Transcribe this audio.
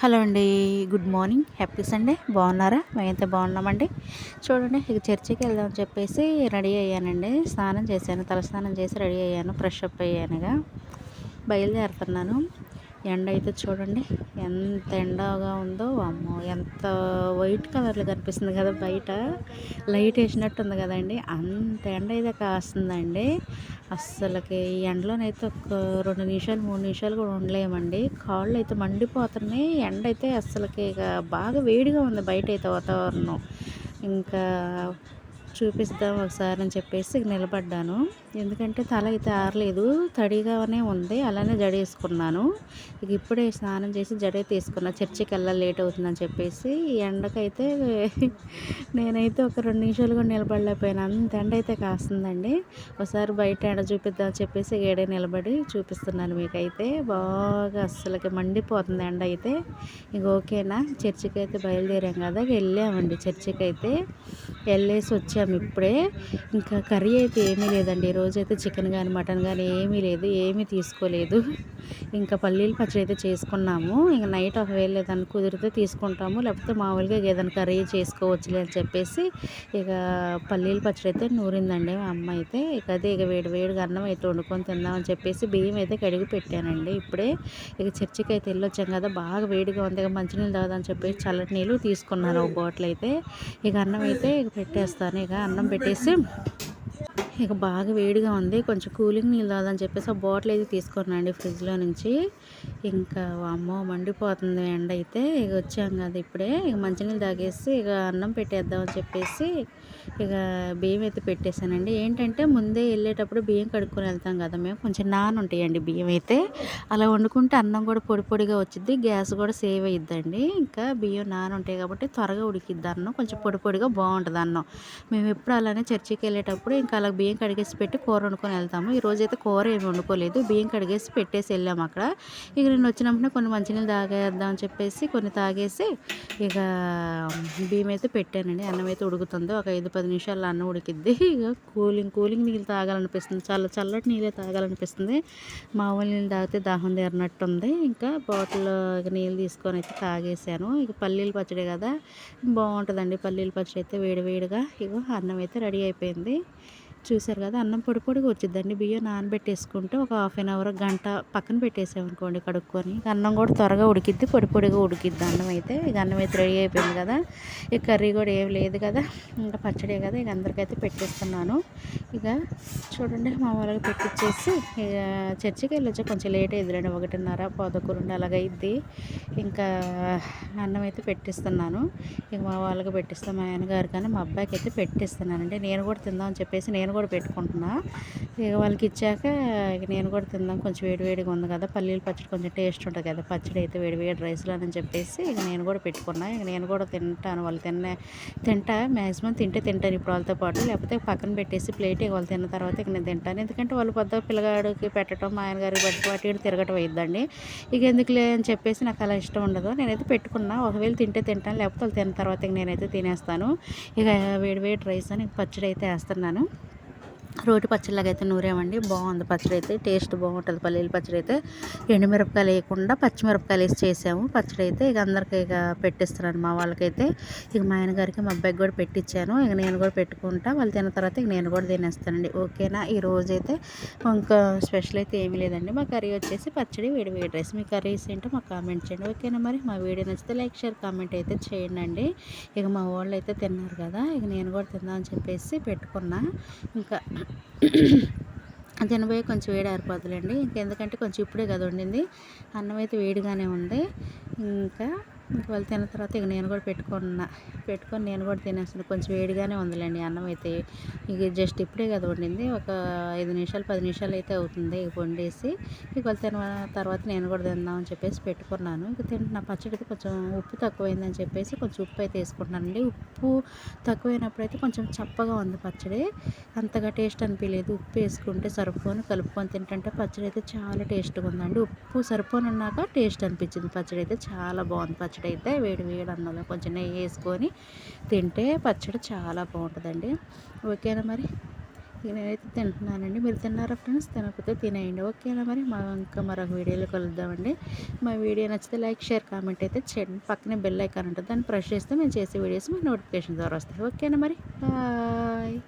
Hello అండి good morning. Happy Sunday. బాగున్నారా? మేమైతే బాగున్నామండి. చూడండి ఇక చర్చికి వెళ్దామని చెప్పేసి రెడీ అయ్యానండి. స్నానం చేశాను తలస్నానం చేసి రెడీ అయ్యాను ఫ్రెష్ అప్ అయ్యానుగా. బయలుదేరుతున్నాను. ఎండ అయితే చూడండి ఎంత ఎండగా ఉందో అమ్మో ఎంత వైట్ కలర్లో కనిపిస్తుంది కదా బయట. లైట్ వేసినట్టు ఉంది కదండి అంత ఎండ అయితే కాస్తుందండి. అస్సలకి ఈ ఎండలోనైతే ఒక రెండు నిమిషాలు మూడు నిమిషాలు కూడా ఉండలేమండి. కాళ్ళు అయితే మండిపోతున్నాయి ఎండ అయితే అస్సలకి ఇక బాగా వేడిగా ఉంది బయట అయితే వాతావరణం. ఇంకా చూపిస్తాం ఒకసారి అని చెప్పేసి నిలబడ్డాను. ఎందుకంటే తల అయితే ఆరలేదు తడిగానే ఉంది అలానే జడేసుకున్నాను ఇక ఇప్పుడే స్నానం చేసి జడే తీసుకున్నా చర్చికి వెళ్ళాలి లేట్ అవుతుందని చెప్పేసి ఈ ఎండకైతే నేనైతే ఒక రెండు నిమిషాలు కూడా నిలబడలేకపోయాను. అంత ఎండ అయితే కాస్తుందండి. ఒకసారి బయట ఎండ చూపిద్దామని చెప్పేసి ఏడే నిలబడి చూపిస్తున్నాను మీకైతే. బాగా అస్సలకి మండిపోతుంది ఎండ అయితే. ఇంక ఓకేనా? చర్చికి అయితే బయలుదేరాం కదా వెళ్ళామండి చర్చికి అయితే వెళ్ళేసి వచ్చాము చేసాము ఇప్పుడే. ఇంకా కర్రీ అయితే ఏమీ లేదండి. ఈరోజు అయితే చికెన్ కానీ మటన్ కానీ ఏమీ లేదు ఏమీ తీసుకోలేదు. ఇంకా పల్లీలు పచ్చడి అయితే చేసుకున్నాము. ఇంకా నైట్ ఒకవేళ లేదని కుదిరితే తీసుకుంటాము. లేకపోతే మామూలుగా ఏదైనా కర్రీ చేసుకోవచ్చులే అని చెప్పేసి ఇక పల్లీలు పచ్చడి అయితే నూరిందండి మా అమ్మ అయితే. ఇక అదే ఇక వేడి వేడిగా అన్నం అయితే వండుకొని తిందామని చెప్పేసి బియ్యం అయితే కడిగి పెట్టానండి ఇప్పుడే. ఇక చర్చికి అయితే వెళ్ళొచ్చాం కదా బాగా వేడిగా ఉంది ఇక మంచినీళ్ళు తాగదని చెప్పేసి చల్లటి నీళ్ళు తీసుకున్నాను ఒక బాటిల్ అయితే. ఇక అన్నం అయితే ఇక పెట్టేస్తాను ఇక. అన్నం పెట్టేసి ఇక బాగా వేడిగా ఉంది. కొంచెం కూలింగ్ నీళ్ళు తాదని చెప్పేసి ఆ బాటిల్ అయితే తీసుకున్నాండి ఫ్రిడ్జ్లో నుంచి. ఇంకా అమ్మో మండిపోతుంది ఎండ అయితే. ఇక వచ్చాం కదా ఇప్పుడే. ఇక మంచినీళ్ళు తాగేసి ఇక అన్నం పెట్టేద్దామని చెప్పేసి ఇక బియ్యం అయితే పెట్టేశానండి. ఏంటంటే ముందే వెళ్ళేటప్పుడు బియ్యం కడుక్కొని వెళ్తాం కదా మేము. కొంచెం నాన్ ఉంటాయండి బియ్యం అయితే. అలా వండుకుంటే అన్నం కూడా పొడి పొడిగా వచ్చింది గ్యాస్ కూడా సేవ్ అయ్యిద్దండి ఇంకా బియ్యం నాన్ ఉంటాయి కాబట్టి త్వరగా ఉడికిద్ది అన్నం. కొంచెం పొడి పొడిగా బాగుంటుంది అన్నం. మేము ఎప్పుడు అలానే చర్చికి వెళ్ళేటప్పుడు ఇంకా అలా బియ్యం కడిగేసి పెట్టి కూర వండుకొని వెళ్తాము. ఈరోజు అయితే కూర ఏమి వండుకోలేదు. బియ్యం కడిగేసి పెట్టేసి వెళ్ళాము అక్కడ. ఇక నేను వచ్చినప్పుడు కొన్ని మంచినీళ్ళు తాగేద్దాం అని చెప్పేసి కొన్ని తాగేసి ఇక బియ్యం అయితే పెట్టానండి. అన్నం అయితే ఉడుకుతుంది. ఒక ఐదు పది నిమిషాల్లో అన్నం ఉడికిద్ది. ఇక కూలింగ్ కూలింగ్ నీళ్ళు తాగాలనిపిస్తుంది. చల్ల చల్లటి నీళ్ళే తాగాలనిపిస్తుంది. మామూలు నీళ్ళు తాగితే దాహం తీరినట్టుంది. ఇంకా బాటిల్ నీళ్ళు తీసుకొని అయితే తాగేసాను. ఇక పల్లీలు పచ్చడి కదా బాగుంటుందండి పల్లీలు పచ్చడి అయితే వేడి వేడిగా. ఇక అన్నం అయితే రెడీ అయిపోయింది. చూసారు కదా అన్నం పొడి పొడిగా వచ్చిందండి బియ్యం నానబెట్టేసుకుంటే ఒక హాఫ్ అన్ అవర్ గంట పక్కన పెట్టేసామనుకోండి కడుక్కొని. అన్నం కూడా త్వరగా ఉడికిద్ది పొడి పొడిగా ఉడికిద్ది అన్నం అయితే. ఇక అన్నం అయితే రెడీ అయిపోయింది కదా. ఇక కర్రీ కూడా ఏం లేదు కదా ఇంకా పచ్చడే కదా ఇక అందరికైతే పెట్టేస్తున్నాను. ఇక చూడండి మా వాళ్ళకి పెట్టించేసి ఇక చర్చికి వెళ్ళొచ్చా కొంచెం లేట్ అయిందిలేండి ఒకటిన్నర పోదకూరండి అలాగైద్ది. ఇంకా అన్నం అయితే పెట్టిస్తున్నాను. ఇక మా వాళ్ళకి పెట్టిస్తాం మా ఆయనగారు కానీ మా అబ్బాయికి అయితే పెట్టిస్తున్నానండి. నేను కూడా తిందామని చెప్పేసి నేను కూడా పెట్టుకుంటున్నా. ఇక వాళ్ళకి ఇచ్చాక ఇక నేను కూడా తిందాం. కొంచెం వేడివేడిగా ఉంది కదా. పల్లీల పచ్చడి కొంచెం టేస్ట్ ఉంటుంది కదా. పచ్చడి అయితే వేడివేడి రైస్లో అని చెప్పేసి ఇక నేను కూడా పెట్టుకున్నా. ఇక నేను కూడా తింటాను. వాళ్ళు తిన్న తింటా మ్యాక్సిమం తింటే తింటాను ఇప్పుడు వాళ్ళతో పాటు. లేకపోతే పక్కన పెట్టేసి ప్లేట్ ఇక వాళ్ళు తిన్న తర్వాత ఇక నేను తింటాను. ఎందుకంటే వాళ్ళు పెద్ద పిల్లగాడికి పెట్టడం మా ఆయన గారికి పెట్టుకో అటు తిరగటం అయిద్దండి. ఇక ఎందుకులే అని చెప్పేసి నాకు అలా ఇష్టం ఉండదు. నేనైతే పెట్టుకున్నా. ఒకవేళ తింటే తింటాను. లేకపోతే వాళ్ళు తిన్న తర్వాత ఇక నేనైతే తినేస్తాను. ఇక వేడి వేడి రైస్ అని పచ్చడి అయితే వేస్తున్నాను. రోటి పచ్చడిలాగా అయితే నూరామండి. బాగుంది పచ్చడి అయితే టేస్ట్ బాగుంటుంది. పల్లీల పచ్చడి అయితే ఎండుమిరపకాయలు వేయకుండా పచ్చిమిరపకాయలు వేసి చేసాము. పచ్చడి అయితే ఇక అందరికి ఇక పెట్టిస్తున్నాను మా వాళ్ళకైతే. ఇక మా ఆయన గారికి మా అబ్బాయికి కూడా పెట్టించాను ఇక నేను కూడా పెట్టుకుంటా. వాళ్ళు తిన్న తర్వాత ఇక నేను కూడా తినేస్తానండి. ఓకేనా? ఈ రోజు అయితే ఇంకా స్పెషల్ అయితే ఏమీ లేదండి. మా కర్రీ వచ్చేసి పచ్చడి వేడి వేడి రైస్. మీ కర్రీస్ ఏంటో మాకు కామెంట్ చేయండి. ఓకేనా మరి? మా వీడియో నచ్చితే లైక్ షేర్ కామెంట్ అయితే చేయండి ఇక మా వాళ్ళు అయితే తిన్నారు కదా. ఇక నేను కూడా తిందామని చెప్పేసి పెట్టుకున్నా. ఇంకా తినబోయే కొంచెం వేడి ఆరిపోతుందండి ఇంకెందుకంటే కొంచెం ఇప్పుడే కదా వండింది. అన్నం అయితే వేడిగానే ఉంది. ఇంకా ఇంక వాళ్ళు తిన్న తర్వాత ఇక నేను కూడా పెట్టుకున్నా. పెట్టుకొని నేను కూడా తినేస్తాను కొంచెం వేడిగానే ఉందిలేండి అన్నం అయితే. ఇక జస్ట్ ఇప్పుడే కదా వండింది. ఒక ఐదు నిమిషాలు పది నిమిషాలు అయితే అవుతుంది ఇక వండేసి. ఇక వాళ్ళు తిన తర్వాత నేను కూడా తిందామని చెప్పేసి పెట్టుకున్నాను. ఇక తింటున్న పచ్చడి అయితే కొంచెం ఉప్పు తక్కువైందని చెప్పేసి కొంచెం ఉప్పు అయితే వేసుకుంటున్నానండి. ఉప్పు తక్కువైనప్పుడు అయితే కొంచెం చప్పగా ఉంది పచ్చడి. అంతగా టేస్ట్ అనిపించలేదు. ఉప్పు వేసుకుంటే సరిపోని. కలుపుకొని తింటుంటే పచ్చడి అయితే చాలా టేస్ట్గా ఉందండి. ఉప్పు సరిపోని ఉన్నాక టేస్ట్ అనిపించింది. పచ్చడి అయితే చాలా బాగుంది పచ్చడి. పచ్చడి అయితే వేడి వేడి అన్నంలో కొంచెం నెయ్యి వేసుకొని తింటే పచ్చడి చాలా బాగుంటుందండి. ఓకేనా మరి? నేనైతే తింటున్నానండి. మీరు తిన్నారా ఫ్రెండ్స్? తినకపోతే తినేయండి. ఓకేనా మరి? మా ఇంకా మరొక వీడియోలో కలుద్దామండి. మా వీడియో నచ్చితే లైక్ షేర్ కామెంట్ అయితే చేయండి. పక్కనే బెల్ ఐకాన్ ఉంటుంది. దాన్ని ప్రెస్ చేస్తే మేము చేసే వీడియోస్ మీ నోటిఫికేషన్ ద్వారా వస్తాయి. ఓకేనా మరి? బాయ్.